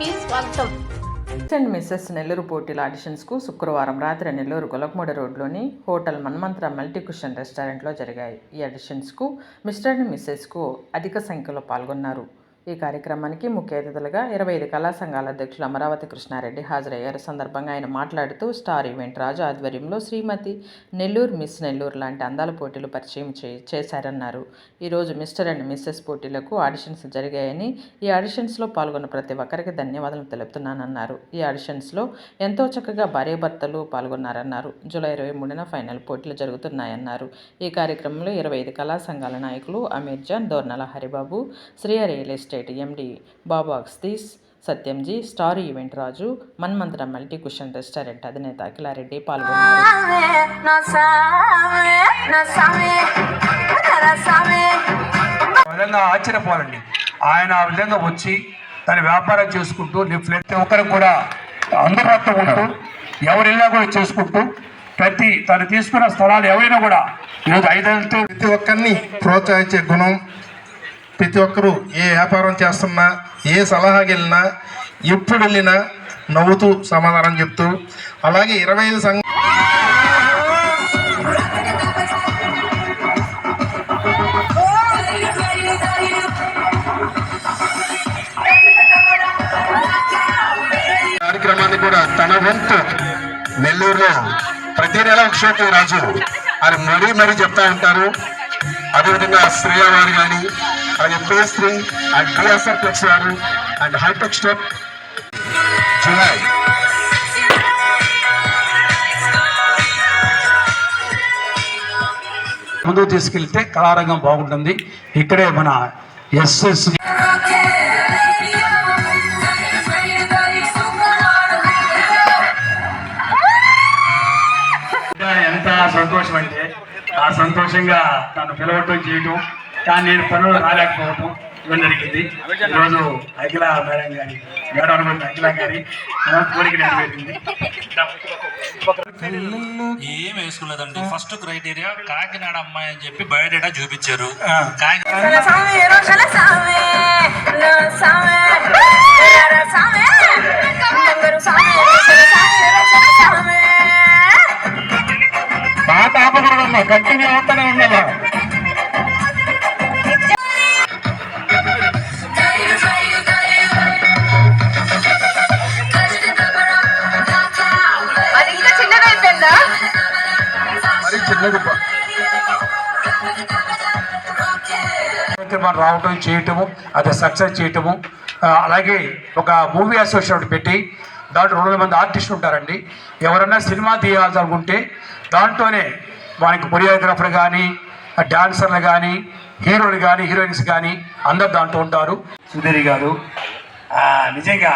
కి స్వాగతం. And missus Nellore పోటీల ఆడిషన్స్కు శుక్రవారం రాత్రి నెల్లూరు గొలకమూడి రోడ్లోని హోటల్ మన్మంత్ర మల్టీ కుషన్ రెస్టారెంట్లో జరిగాయి. ఈ ఆడిషన్స్కు మిస్టర్ అండ్ మిస్సెస్కు అధిక సంఖ్యలో పాల్గొన్నారు. ఈ కార్యక్రమానికి ముఖ్య అతిథులుగా ఇరవై ఐదు కళా సంఘాల అధ్యక్షులు అమరావతి కృష్ణారెడ్డి హాజరయ్యారు. సందర్భంగా ఆయన మాట్లాడుతూ స్టార్ ఈవెంట్ రాజు ఆధ్వర్యంలో శ్రీమతి నెల్లూరు మిస్ నెల్లూరు లాంటి అందాల పోటీలు పరిచయం చే చేశారన్నారు. ఈరోజు మిస్టర్ అండ్ మిస్సెస్ పోటీలకు ఆడిషన్స్ జరిగాయని ఈ ఆడిషన్స్లో పాల్గొన్న ప్రతి ఒక్కరికి ధన్యవాదాలు తెలుపుతున్నానన్నారు. ఈ ఆడిషన్స్లో ఎంతో చక్కగా భార్యాభర్తలు పాల్గొన్నారన్నారు. జూలై ఇరవై మూడున ఫైనల్ పోటీలు జరుగుతున్నాయన్నారు. ఈ కార్యక్రమంలో ఇరవై ఐదు కళా సంఘాల నాయకులు Amir Jan Dornala Haribabu Sriya real estate MD Babu అక్స్తీస్ Satyamji star event Raju Manmantra multi cuisine restaurant అధినేత అఖిలారెడ్డి పాల్గొన్నారు. నా సామే నా సామే నా సామే ఆ విధంగా ఆశ్చర్యపోవాలండి. ఆయన ఆ విధంగా వచ్చి తన వ్యాపారం చేసుకుంటూ ప్రతి ఒక్కరికి కూడా అందుబాటులో ఉంటూ ఎవరిల్లా కూడా చేసుకుంటూ ప్రతి తను తీసుకున్న స్థలాలు ఎవరైనా కూడా ఈరోజు ఐదేళ్ళతో ప్రతి ఒక్కరిని ప్రోత్సహించే గుణం ప్రతి ఒక్కరూ ఏ వ్యాపారం చేస్తున్నా ఏ సలహాకి వెళ్ళినా ఎప్పుడు వెళ్ళినా నవ్వుతూ సమాధానం చెప్తూ అలాగే ఇరవై ఐదు సంఘ కార్యక్రమాన్ని కూడా తన వంతు నెల్లూరులో ప్రతి నెల ఒక షోకి రాజు. అని మరీ మరీ చెప్తా ఉంటారు. అదేవిధంగా శ్రేయ వారు కానీ అలాగే పేస్త్రి అండ్ డిఎస్ఆర్ ప్లెక్స్ వారు అండ్ హైటెక్ స్టెప్ జులై ముందుకు తీసుకెళ్తే కళారంగం బాగుంటుంది. ఇక్కడే మన ఎస్ఎస్ ఎంత సంతోషం అంటే సంతోషంగా నన్ను పిలవటం చేయటం కానీ నేను పనులు రాలేకపోవటం ఇవన్నీ జరిగింది. ఈరోజు అఖిల మేడం గారి మేడం అనుకుంటే అఖిల గారి కోరిక నెరవేరింది. ఏం వేసుకోలేదండి. ఫస్ట్ క్రైటీరియా కాకినాడ అమ్మాయి అని చెప్పి బయోడేటా చూపించారు. ఆ. ఉన్నా కంటిన్యూ అవుతానే ఉన్నా మరి రావటం చేయటము అది సక్సెస్ చేయటము అలాగే ఒక మూవీ అసోసియేషన్ పెట్టి దాంట్లో రెండు మంది ఆర్టిస్టులు ఉంటారండి. ఎవరన్నా సినిమా తీయాలనుకుంటే దాంట్లోనే మనకి కొరియోగ్రాఫర్ కానీ డాన్సర్లు కానీ హీరోలు కానీ హీరోయిన్స్ కానీ అందరు దాంట్లో ఉంటారు. సుధీరి గారు ఆ, నిజంగా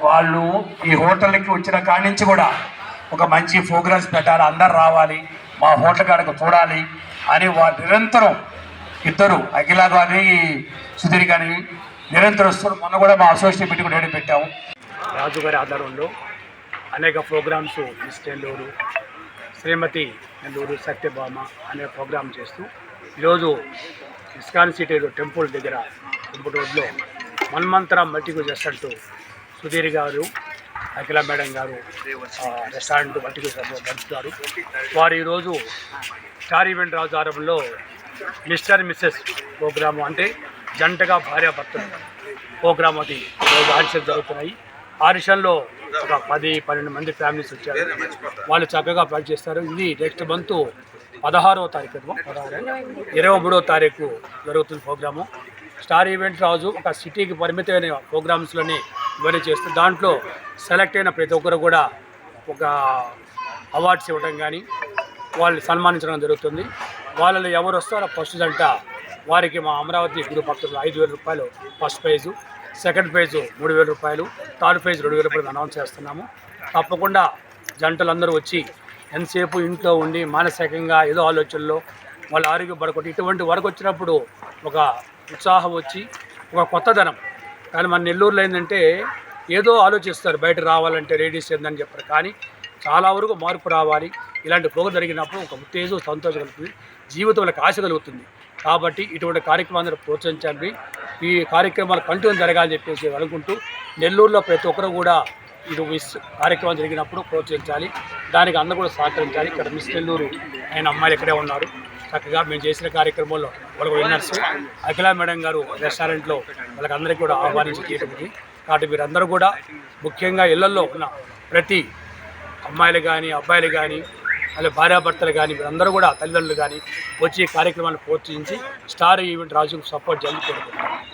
వాళ్ళు ఈ హోటల్కి వచ్చిన కాడి నుంచి కూడా ఒక మంచి ప్రోగ్రామ్స్ పెట్టాలి అందరు రావాలి మా హోటల్ కాడకు చూడాలి అని వారు నిరంతరం ఇద్దరు అఖిల గారిని సుధీర్ గారిని నిరంతరం వస్తున్నారు. మొన్న కూడా మా అసోసియేషన్ పెట్టి కూడా పెట్టాము. రాజు గారి ఆధ్వర్యంలో అనేక ప్రోగ్రామ్స్ మిస్ నెల్లూరు శ్రీమతి నెల్లూరు సత్యభామ అనే ప్రోగ్రాం చేస్తూ ఈరోజు ఇస్కాన్ సిటీ టెంపుల్ దగ్గర టెంపుల్ రోడ్లో మన్మంతర మల్టీకు రెస్టారెంట్ సుధీర్ గారు అఖిల మేడం గారు రెస్టారెంట్ మల్టీకు నడుపుతారు వారు ఈరోజు star event Raju mister missus programme అంటే జంటగా భార్యాభర్తలు ప్రోగ్రామ్ అది ఈరోజు ఆన్సర్ జరుగుతున్నాయి. ఆడిషన్లో ఒక పది పన్నెండు మంది ఫ్యామిలీస్ వచ్చారు. వాళ్ళు చక్కగా ప్లాన్ చేస్తారు. ఇది నెక్స్ట్ మంత్ పదహారవ తారీఖు పదహారు? ఇరవై మూడవ తారీఖు జరుగుతుంది ప్రోగ్రాము. స్టార్ ఈవెంట్ రాజు ఒక సిటీకి పరిమితమైన ప్రోగ్రామ్స్లోనే ఇవన్నీ చేస్తూ దాంట్లో సెలెక్ట్ అయిన ప్రతి ఒక్కరు కూడా ఒక అవార్డ్స్ ఇవ్వడం కానీ వాళ్ళు సన్మానించడం జరుగుతుంది. వాళ్ళలో ఎవరు వస్తారో ఫస్ట్ జంట వారికి మా అమరావతి గురు భక్తులు ఐదు వేల రూపాయలు ఫస్ట్ ప్రైజు సెకండ్ ఫేజు మూడు వేల రూపాయలు థర్డ్ ఫేజ్ రెండు వేల రూపాయలు అనౌన్స్ చేస్తున్నాము. తప్పకుండా జంటలందరూ వచ్చి ఎంతసేపు ఇంట్లో ఉండి మానసికంగా ఏదో ఆలోచనలో వాళ్ళ ఆరోగ్యం పడకుండా ఇటువంటి వరకు వచ్చినప్పుడు ఒక ఉత్సాహం వచ్చి ఒక కొత్తదనం. కానీ మన నెల్లూరులో ఏంటంటే ఏదో ఆలోచిస్తారు బయట రావాలంటే లేడీస్ ఏందని చెప్పారు. కానీ చాలా వరకు మార్పు రావాలి. ఇలాంటి ప్రోగ్రాం జరిగినప్పుడు ఒక ఉత్తేజం సంతోషం కలుగుతుంది. జీవితంలో ఆశ కలుగుతుంది. కాబట్టి ఇటువంటి కార్యక్రమాలను ప్రోత్సహించండి. ఈ కార్యక్రమాలు కంటిన్యూ జరగాలని చెప్పేసి అనుకుంటూ నెల్లూరులో ప్రతి ఒక్కరు కూడా ఇటు కార్యక్రమం జరిగినప్పుడు ప్రోత్సహించాలి. దానికి అందరూ కూడా సహకరించాలి. ఇక్కడ మిస్ నెల్లూరు ఆయన అమ్మాయిలు ఇక్కడే ఉన్నారు. చక్కగా మేము చేసిన కార్యక్రమంలో వాళ్ళకు విన్నర్స్. అఖిల మేడం గారు రెస్టారెంట్లో వాళ్ళకి అందరికీ కూడా ఆహ్వానించి తీయటది కాబట్టి మీరందరూ కూడా ముఖ్యంగా ఇళ్ళలో ఉన్న ప్రతి అమ్మాయిలు కానీ అబ్బాయిలు కానీ అలాగే భార్యాభర్తలు కానీ వీరందరూ కూడా తల్లిదండ్రులు కానీ వచ్చి కార్యక్రమాన్ని ప్రోత్సహించి స్టార్ ఈవెంట్ రాజుకు సపోర్ట్ చేయాలని కోరుకుంటున్నాను